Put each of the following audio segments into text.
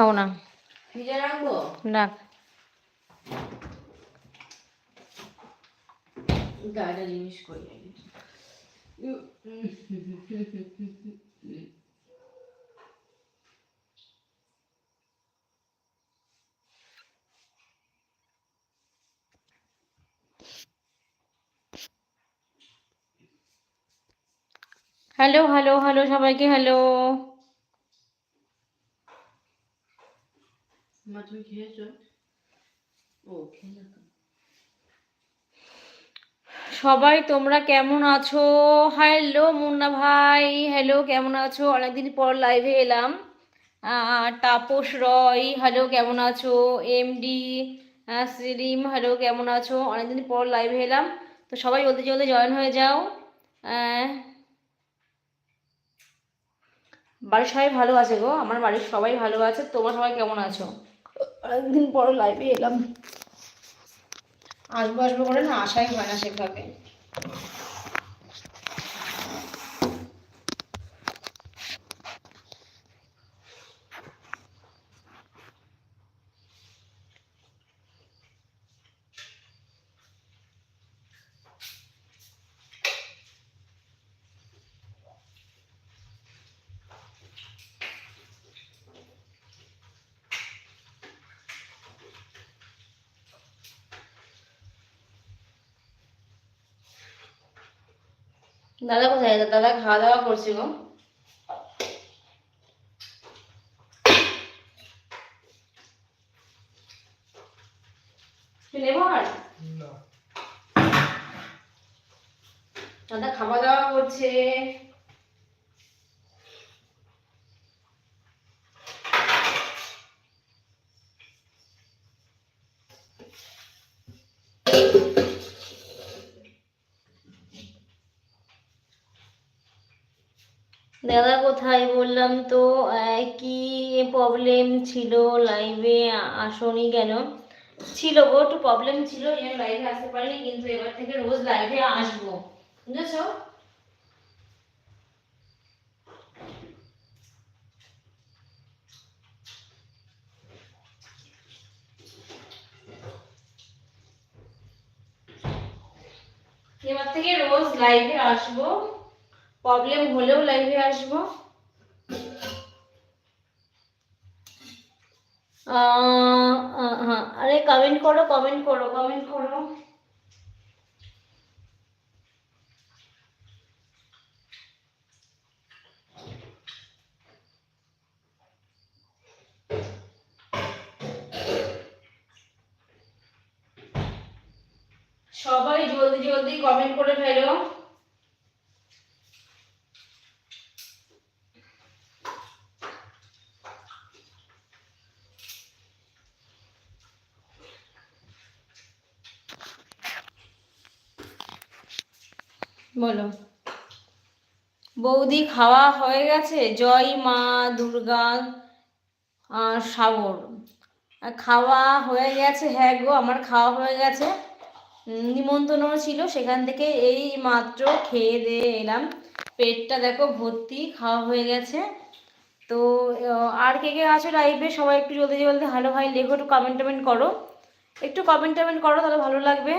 খাব না জিনিস করি। হ্যালো হ্যালো হ্যালো সবাইকে হ্যালো মা তুমি খেয়েছো ও তো। সবাই তোমরা কেমন আছো? হ্যালো মুন্না ভাই। হ্যালো কেমন আছো? অনেকদিন পর লাইভে এলাম। তাপস রয় হ্যালো কেমন আছো? এমডি সেলিম হ্যালো কেমন আছো? অনেকদিন পর লাইভে এলাম। তো সবাই জলদি জলদি জয়েন হয়ে যাও। আহ, বাড়ির সবাই ভালো আছে গো? আমার বাড়ির সবাই ভালো আছে। তোমরা সবাই কেমন আছো? অনেকদিন পর লাইভে এলাম। আসব আসব করে না আসাই হয় না সেভাবে। দাদা কোথায়? দাদা খাওয়া দাওয়া করছে গো তুই নেব আর? দাদা খাওয়া দাওয়া করছে। দাদা কোথায়? বললাম তো কি প্রবলেম ছিল লাইভে আসনি কেন? ছিল গো, একটু প্রবলেম ছিল জন্য লাইভে আসতে পারিনি, কিন্তু এবার থেকে রোজ লাইভে আসব। বুঝেছ? এবার থেকে রোজ লাইভে আসব। প্রবলেম হলেও লাইভে আসব। আরে কমেন্ট করো কমেন্ট করো কমেন্ট করো সবাই জলদি জলদি কমেন্ট করে ফেলো বলো। বৌদি খাওয়া হয়ে গেছে? জয় মা দুর্গা আর সাগর। খাওয়া হয়ে গেছে? হ্যাঁ গো আমার খাওয়া হয়ে গেছে। উম, নিমন্ত্রণ ছিল সেখান থেকে এই মাত্র খেয়ে দিয়ে এলাম। পেটটা দেখো ভর্তি খাওয়া হয়ে গেছে। তো আর কে কে আছো লাইভে সবাই একটু জলদি জলদি হ্যালো ভাই লেখো একটু কমেন্ট টমেন্ট করো। একটু কমেন্ট টমেন্ট করো তাহলে ভালো লাগবে।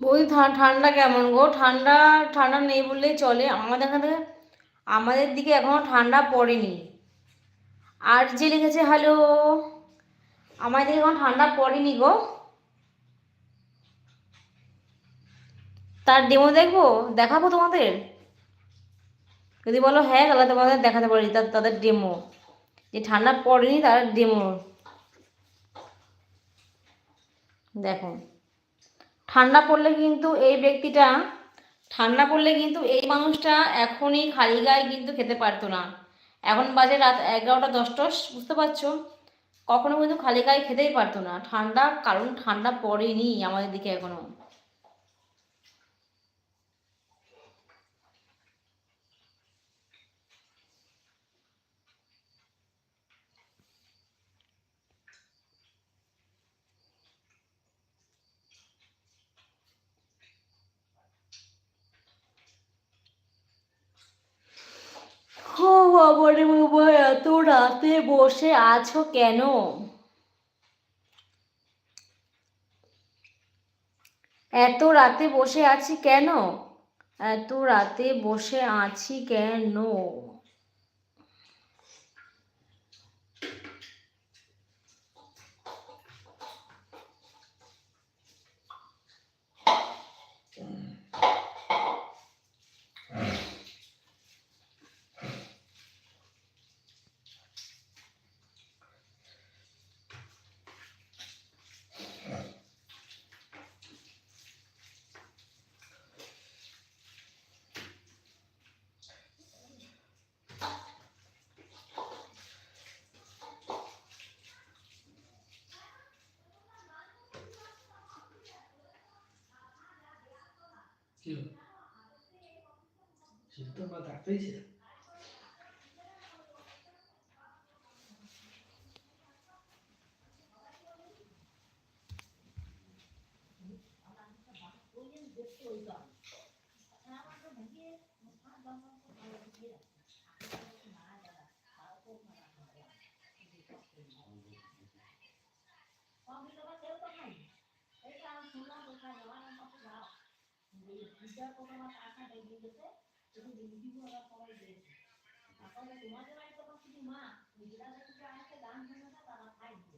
বৌদি ঠান্ডা কেমন গো? ঠান্ডা ঠান্ডা নেই বললেই চলে। আমাদের এখানে আমাদের দিকে এখনও ঠান্ডা পড়েনি। আর যে লিখেছে, হ্যালো আমাদের দিকে এখন ঠান্ডা পড়েনি গো। তার ডেমো দেখব? দেখাবো তোমাদের? যদি বলো হ্যাঁ তাহলে তোমাদের দেখাতে পারি তাদের ডেমো যে ঠান্ডা পড়েনি তার ডেমো দেখো, ঠান্ডা পড়লে কিন্তু এই ব্যক্তিটা ঠান্ডা পড়লে কিন্তু এই মানুষটা এখনই খালি গায়ে কিন্তু খেতে পারতো না। এখন বাজে রাত এগারোটা দশটা, বুঝতে পারছ? কখনো কিন্তু খালি গায়ে খেতেই পারতো না। ঠান্ডা, কারণ ঠান্ডা পড়েনি আমাদের দিকে এখনও। বাবারে বাবা এত রাতে বসে আছো কেন? এত রাতে বসে আছি কেন? এত রাতে বসে আছি কেন? 就就这么大飞起来。সেটা তো আমরা ডাক্তারই ছিলাম ঠিক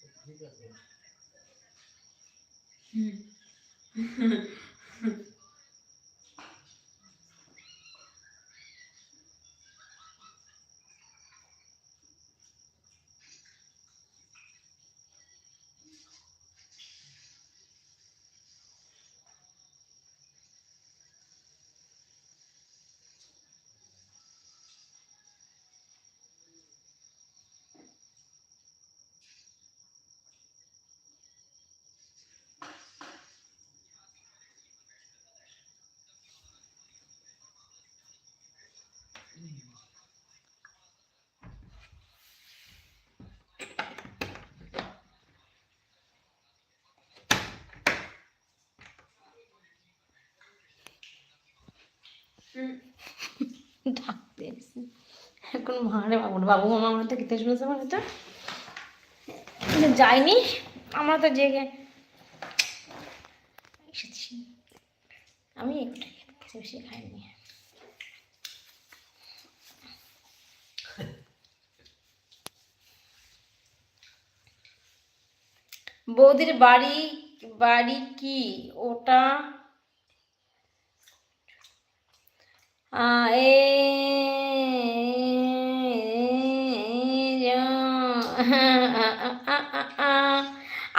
ઠીક છે ডাকতে এসেছি। এখন মারে বাবু বাবু মামা আমার তো খেতে শুনেছে মানে তো। যাইনি আমরা তো জেগে এসেছি। আমি একটু খেতে বেশি খাইনি। বৌদির বাড়ি বাড়ি কি? ওটা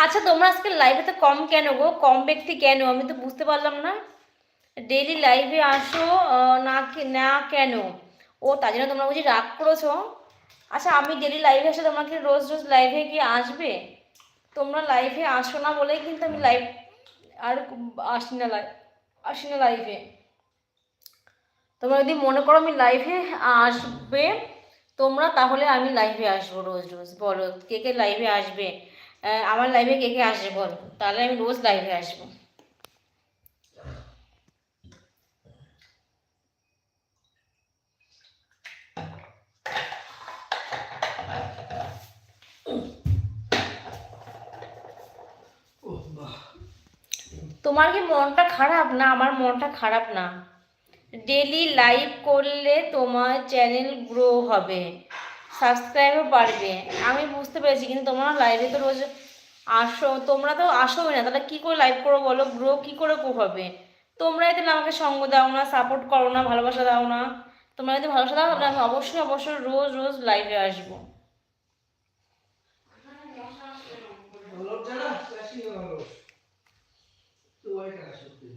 আচ্ছা তোমরা আজকে লাইভে তো কম কেন গো? কম ব্যক্তি কেন? আমি তো বুঝতে পারলাম না। ডেইলি লাইভে আসো না না কেন? ও, তার জন্য তোমরা বুঝি রাগ করেছ? আচ্ছা আমি ডেলি লাইভে এসে তোমরা কি রোজ রোজ লাইভে কি আসবে? তোমরা লাইভে আসো না বলেই কিন্তু আমি লাইভ আর আসি না লাইভ আসি না লাইভে তোমরা যদি মনে করো আমি লাইভে আসবে তোমরা তাহলে আমি লাইভে আসব রোজ রোজ। বলো কে কে লাইভে আসবে? আমার লাইভে কে কে আসবে বলো? তাহলে আমি রোজ লাইভে আসব। তোমার কি মনটা খারাপ? না আমার মনটা খারাপ না। ডেলি লাইভ করলে তোমার চ্যানেল গ্রো হবে। সাবস্ক্রাইবও বাড়বে। আমি বুঝতে পেরেছি, কিন্তু তোমরা লাইভে তো রোজ আসো। তোমরা তো আসোই না, তাহলে কী করে লাইভ করো বলো? গ্রো কী করে হবে? তোমরাই তো আমাকে সঙ্গ দাও না সাপোর্ট করো না, ভালোবাসা দাও না, তোমরা যদি ভালোবাসা দাও, তাহলে আমি অবশ্যই অবশ্যই রোজ রোজ লাইভে আসব। চাষি ভালো তো ওই কাজ করতে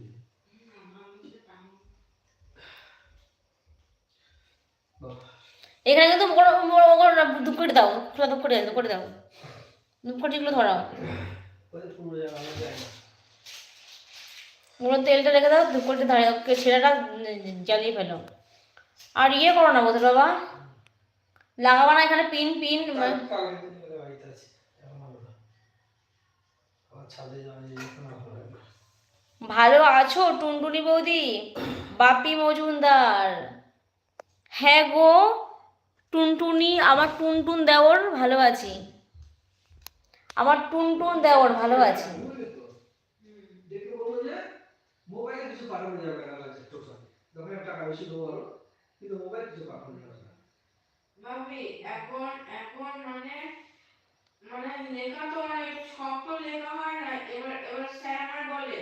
বাহ এখানে কিন্তু করে দাও খোলা দুপ করে দুপ করে দাও। দুপ কটিগুলো ধরাও। ওগুলো তেলটা রেখে দাও দুপ করে ধরে ওকে ছেলেটা জ্বালিয়ে ফেলো। আর ইয়ে করো না বোধ বাবা লাগাবো না এখানে পিন পিন। ভালো আছো টুনটুনি বৌদি? বাপি মজুমদার। হ্যাঁ গো টুনটুনি, আমার টুনটুন দেওর ভালো আছি আমার টুনটুন দেওর ভালো আছি তো? এখন এখন মানে মানে লেখা তো মানে শক্ত লেখা হয় না এবার এবার স্যার বলে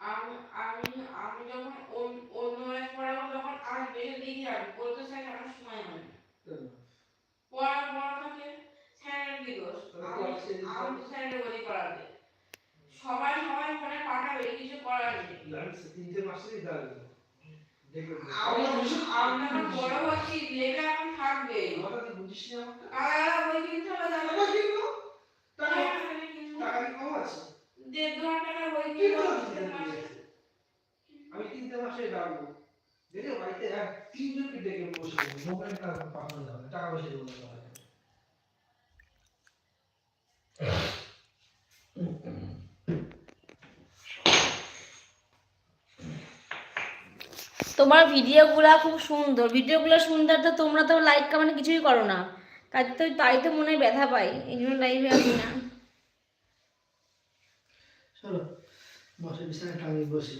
আমি আমি আমি যখন অন্য- পড়াবো তখন আর বেশি দিকে যাবে বলতে স্যার আমার সময় না? পড়া পড়া থাকে স্যারের তাহলে আমি স্যারের বলি করাতে সবাই সবাই ফোনে পাঠাবে কিছু করার নেই। তিনটে মাসেরই দাঁড়িয়ে দেখবে। আমি আমি এখন বড় হচ্ছি লেখা এখন থাকবে বুঝিস না আমাকে কারা বই কিনতে হবে টাকা তাহলে কিনবো টাকা হ্যাঁ, আমি কিনবো। টাকা কি কম আছে দেড় দু হাজার টাকার বই কি কিনবো, করে দেড় মাসে। আমি তিনটে মাসে ডাকবো দেখে বাড়িতে এক তিনজনকে ডেকে বসে দেবো তোমার ভিডিওগুলো খুব সুন্দর। ভিডিওগুলো সুন্দর তো তোমরা তো লাইক কমেন্ট কিছুই করো না। কাজ তো তাই তো মনে ব্যথা পাই এই জন্য লাইভে আসি না। চলো, বসে বিছানায় টাঙিয়ে বসি।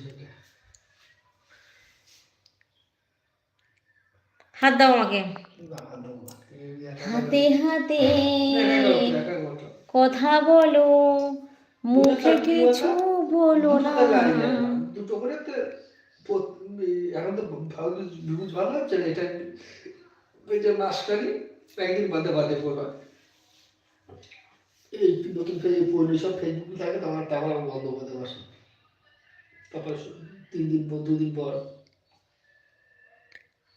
হাত দাও আমাকে। হাতে হাতে কথা বলো মুখে কিছু বলো না। দুটো করে তো পো- এই এখন তো ভালো ভিউজ ভালো হচ্ছে না এটা যে মাসকারি একদিন বাদে বাদে পড়বা এই নতুন পড়লে সব ফেসবুক থাকে আমি বন্ধ করতে তারপর তিন দিন পর দুদিন পর।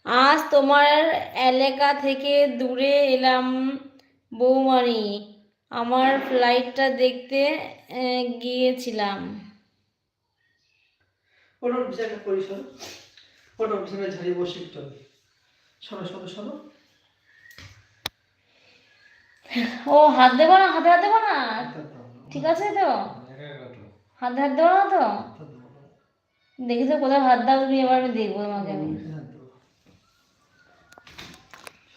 আজ তোমার এলাকা থেকে দূরে এলাম বৌমারি। আমার ফ্লাইটটা দেখতে গিয়েছিলাম। ওটা বিছানা করি শোনো। ওটা বিছানা ঝাড়িয়ে বসে একটু শোনো শোনো শোনো। ও হাত দেবো না হাতে হাত দেবো না? ঠিক আছে তো? হাতে হাত দেবো না তো? দেখি তো কোথায় হাত দাও তুমি এবার আমি দেখব তোমাকে আমি।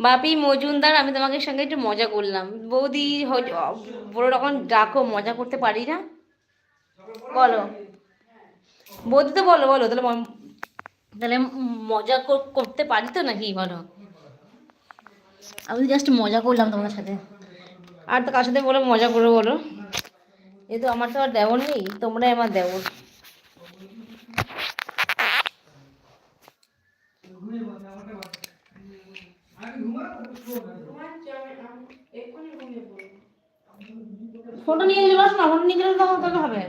বাপি মজুমদার আমি তোমাকে সঙ্গে একটু মজা করলাম। বৌদি বড় রকম ডাকো মজা করতে পারি না? বলো। বৌদি তো বলো বলো তাহলে তাহলে মজা কর- করতে পারি তো নাকি বলো? আমি জাস্ট মজা করলাম তোমার সাথে। আর তো কার সাথে বলো মজা করে বলো। এই তো আমার তো আর দেওর নেই তোমরাই আমার দেওর। ফোনটা নিয়ে চলে আসো না ফোনটা নিয়ে গেলে তখন তোকে হবে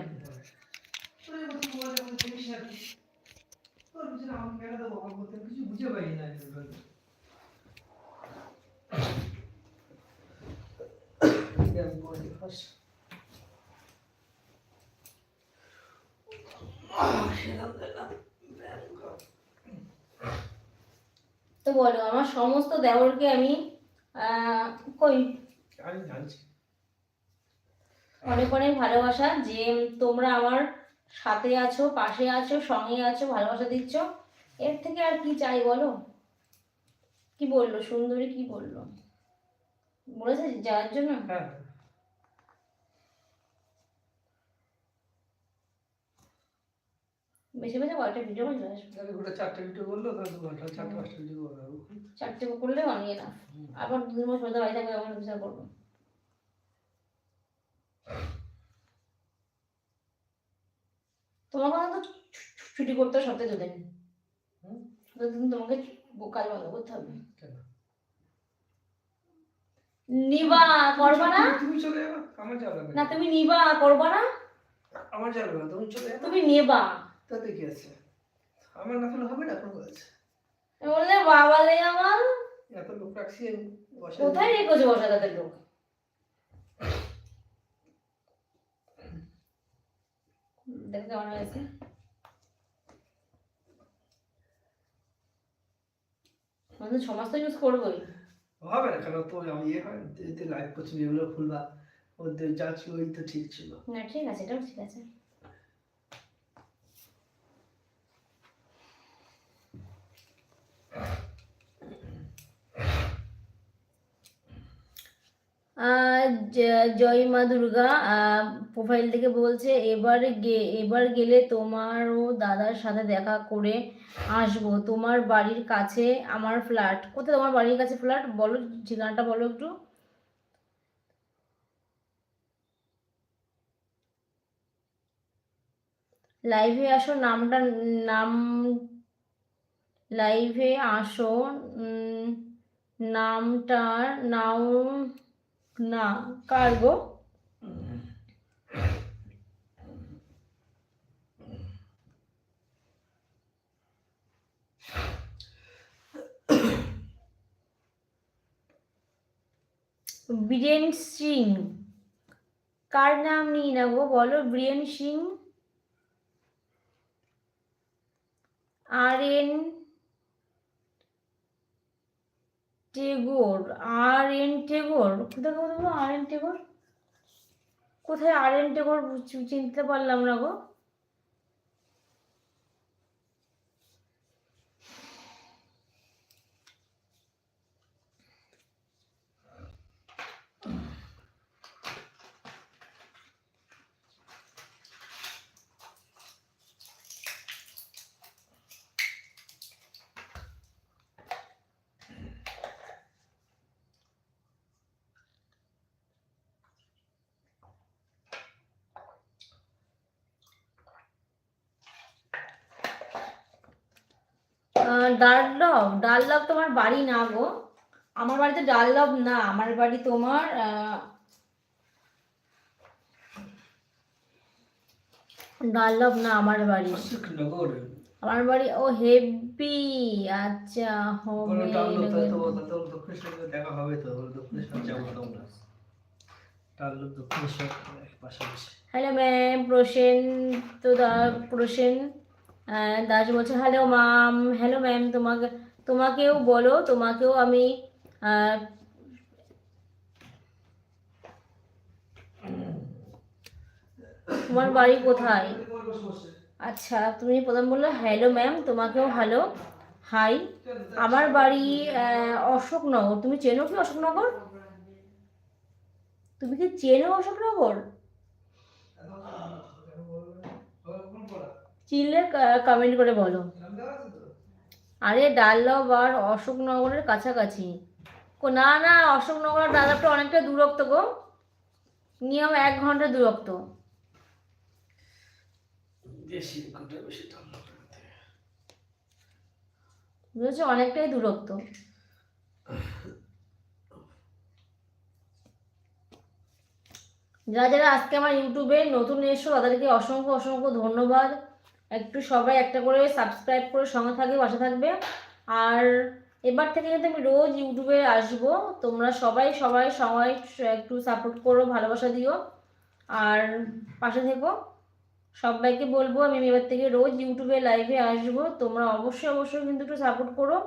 বলে যখন চিনিস না তুই। তোর পিছনে আমাকে কেন দেবো? আমার বলতে কিছু বুঝে পাই না আমি বলতে। ঠিক আছে, আমি পরে দেখি first। আহ, সেরাম দিলাম। তো বলো আমার সমস্ত দেওরকে আমি কই? অনেক অনেক ভালোবাসা যে তোমরা আমার সাথে আছো পাশে আছো সঙ্গে আছো ভালোবাসা দিচ্ছ। এর থেকে আর কি চাই বলো? কি বলল? সুন্দরী কি বলল? বলেছে যাওয়ার জন্য? হ্যাঁ। বেশি বেশি কয়েকটা ভিডিও করে চলে আসবে তাহলে গোটা চারটে ভিডিও করল তাহলে দু ঘণ্টা চারটে পাঁচটা ভিডিও করবে চারটে করলে অনিয়ে না আবার দুদিন পর সন্ধ্যা বাড়ি থাকবে আমার বিচার করব। তোমার কথা তো ছুটি করতে হবে সপ্তাহে দুদিন। দুদিন তোমাকে কাজ বন্ধ করতে হবে। নিবা করবা না? তুমি চলে যাবে আমার যাবে না। তুমি নিবা করবা না? আমার যাবে না তুমি চলে তুমি নেবা। তাতে কি আছে? আমার না হলে হবে না কোনো কাজ বললে বাবা রে আমার? এত লোক রাখছি কোথায় রেখেছো বসা তাদের লোক? দেখো কেমন হয়েছে। মানে সমাজ তো ইউজ করবোই। হবে না কেন তো আমি ইয়ে হয় লাইভ করছি খুলবা ওদের যাচ্ছি ওই তো ঠিক ছিল। না ঠিক আছে এটাও ঠিক আছে। জয় মা দুর্গা প্রোফাইল থেকে বলছে এবার এবার গেলে তোমার ও দাদার সাথে দেখা করে আসব। তোমার বাড়ির কাছে আমার ফ্ল্যাট কোথায় তোমার বাড়ির কাছে ফ্ল্যাট বলো ঠিকানাটা বলো একটু। লাইভে আসো নামটা নাম লাইভে আসো। উম, নামটা নাও না, কার গো? বীরেন সিং। কার নাম নিয়ে না গো, বলো? Biren Singh? R N Tagore R N Tagore? কোথায় কোথায় আর এন টেগোর? কোথায় আর এন টেগোর? চিনতে পারলাম না গো। আহ, ডাললভ ডাললভ তোমার বাড়ি না গো। আমার বাড়িতে ডাললভ না আমার বাড়ি তোমার আহ, ডাললভ না আমার বাড়ি। আমার বাড়ি ও হেভি আচ্ছা হবে দেখা হবে তো হ্যালো ম্যাম প্রসেন তো দা প্রসেন। দাস বলছে হ্যালো ম্যাম হ্যালো ম্যাম তোমাকে, তোমাকেও বলো, তোমাকেও আমি তোমার বাড়ি কোথায়? আচ্ছা তুমি প্রথম বলল হ্যালো ম্যাম তোমাকেও হ্যালো হাই আমার বাড়ি অশোকনগর। তুমি চেনো কি অশোকনগর? তুমি কি চেনো অশোকনগর? চিনলে কমেন্ট করে বলো। আরে ডাল্লভ আর অশোকনগরের কাছাকাছি। না না অশোকনগর আর ডাল্লভটা অনেকটা দূরত্ব গো। নিয়ম এক ঘণ্টা দূরত্ব। বুঝেছ? অনেকটাই দূরত্ব। যারা যারা আজকে আমার ইউটিউবে নতুন এসো তাদেরকে অসংখ্য অসংখ্য ধন্যবাদ। একটু সবাই একটা করে সাবস্ক্রাইব করে সঙ্গে থাকবে, পাশে থাকবে। আর এবার থেকে কিন্তু আমি রোজ ইউটিউবে আসব। তোমরা সবাই সবাই সবাই একটু সাপোর্ট করো, ভালোবাসা দিও। আর পাশে থেকো। সবাইকে বলব, আমি এবার থেকে রোজ ইউটিউবে লাইভে আসব। তোমরা অবশ্যই অবশ্যই কিন্তু একটু সাপোর্ট করো।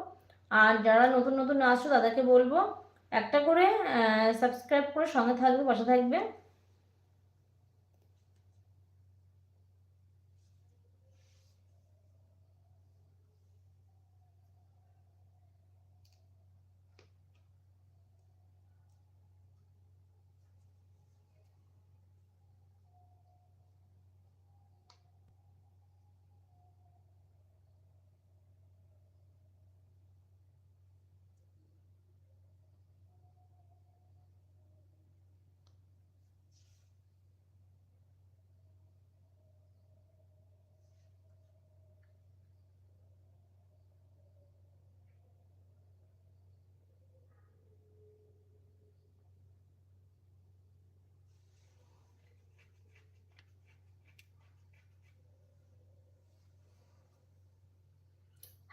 আর যারা নতুন নতুন আসছো, তাদেরকে বলব, একটা করে সাবস্ক্রাইব করে সঙ্গে থাকবে, পাশে থাকবে।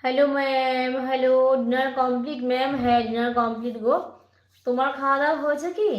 Hello ma'am hello dinner complete ma'am হ্যাঁ ডিনার কমপ্লিট গো তোমার খাওয়া দাওয়া হয়েছে কি?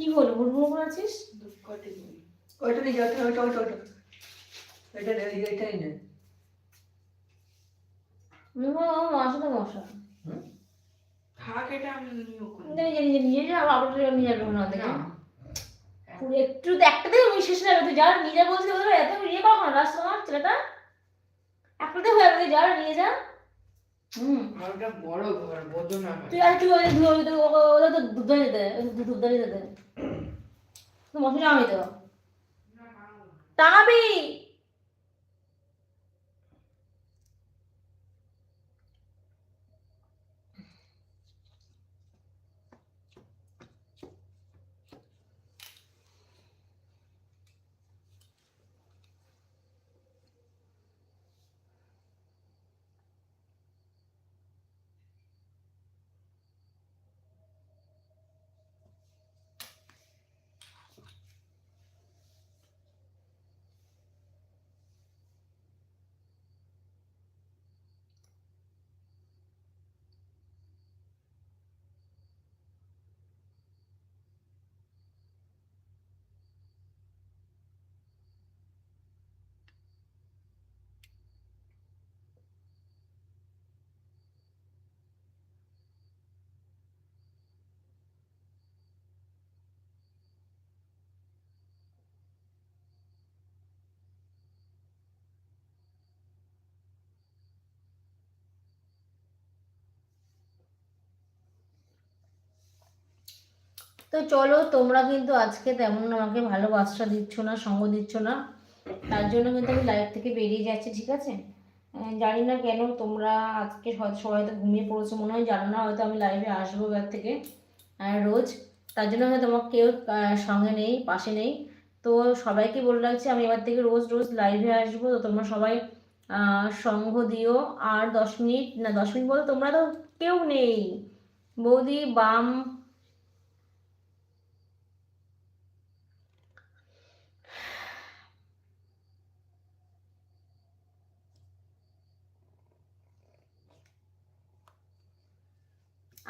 কি হলো? বুড়বুড় করে আছিস? ওইটা নিয়ে ওইটা ওইটা ওইটা ওইটা। এটা নে এইটাই নে। মশা তো মশা। থাক এটা আমি নিয়ে আবার যাবে না। দেখে একটু যাবে তুই যা নিজে বলছি ওদের এত ইয়ে পাবো না রাস্তা আমার ছেলেটা। একটাতে হয়ে যাবে তুই যা নিয়ে যা। হুম বড় ঘর না তুই আর কি ওই ধুয়ে ওই তো- ও- ওদের তো দুধ দাঁড়িয়ে দে দুধ দাঁড়িয়ে দে মশলা আমি তো টাঙাবি তো চলো, তোমরা কিন্তু আজকে তেমন আমাকে ভালোবাসা দিচ্ছ না, সঙ্গ দিচ্ছ না। তার জন্য কিন্তু আমি লাইভ থেকে বেরিয়ে যাচ্ছি, ঠিক আছে? জানি না কেন তোমরা আজকে সবাই তো ঘুমিয়ে পড়েছো, মনে হয় জানো না, হয়তো আমি লাইভে আসব এবার থেকে রোজ। তার জন্য হয়তো তোমার কেউ সঙ্গে নেই, পাশে নেই। তো সবাইকে বলে রাখছি, আমি এবার থেকে রোজ রোজ লাইভে আসব। তো তোমরা সবাই সঙ্গ দিও। আর দশ মিনিট, না, দশ মিনিট বলতে তোমরা তো কেউ নেই। বৌদি, বাম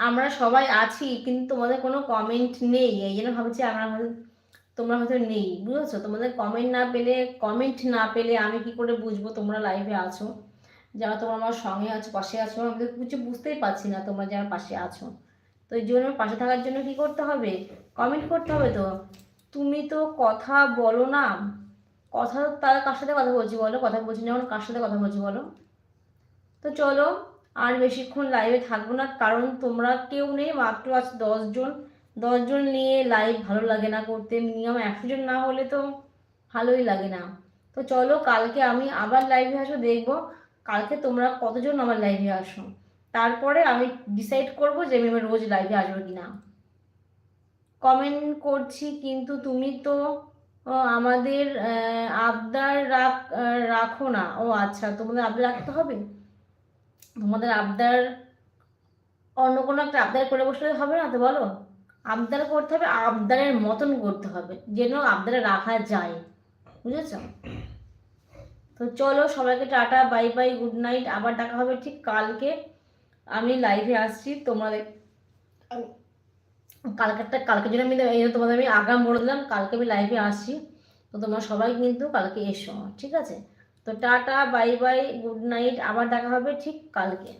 আমরা সবাই আছি, কিন্তু তোমাদের কোনো কমেন্ট নেই। এই জন্য ভাবছি আমরা তোমরা হয়তো নেই, বুঝেছ? তোমাদের কমেন্ট না পেলে কমেন্ট না পেলে আমি কি করে বুঝব তোমরা লাইভে আছো? যারা তোমরা আমার সঙ্গে আছো, পাশে আছো, আমি তো কিছু বুঝতেই পারছি না তোমরা যারা পাশে আছো। তো এই জন্য পাশে থাকার জন্য কি করতে হবে? কমেন্ট করতে হবে তো? তুমি তো কথা বলো না। কথা তার কার সাথে কথা বলছি বলো? কথা বলছি না কার সাথে কথা বলছি বলো? তো চলো আর বেশিক্ষণ লাইভে থাকব না, কারণ তোমরা কেউ নেই, মাত্র আজ দশজন দশজন নিয়ে লাইভ ভালো লাগে না করতে মিনিমাম একশো জন না হলে তো ভালোই লাগে না। তো চলো, কালকে আমি আবার লাইভে আসো দেখব কালকে তোমরা কতজন আমার লাইভে আসো। তারপরে আমি ডিসাইড করব যে আমি রোজ লাইভে আসব কি না কমেন্ট করছি, কিন্তু তুমি তো আমাদের আবদার রাখ রাখো না। ও আচ্ছা তোমাদের আবদার রাখতে হবে? তোমাদের আবদার, অন্য কোনো একটা আবদার করে বসলে হবে না তো বলো? আবদার করতে হবে, আবদারের মতন করতে হবে, যেন আবদারে রাখা যায়, বুঝেছ? তো চলো সবাইকে tata, bye bye, good night, আবার দেখা হবে ঠিক কালকে। আমি লাইভে আসছি তোমাদের কালকেরটা, কালকে জন্য আমি এই তোমাদের আমি আগাম বলে দিলাম, কালকে আমি লাইভে আসছি, তো তোমরা সবাই কিন্তু কালকে এসো, ঠিক আছে? তো tata bye bye good night আবার দেখা হবে ঠিক কালকে।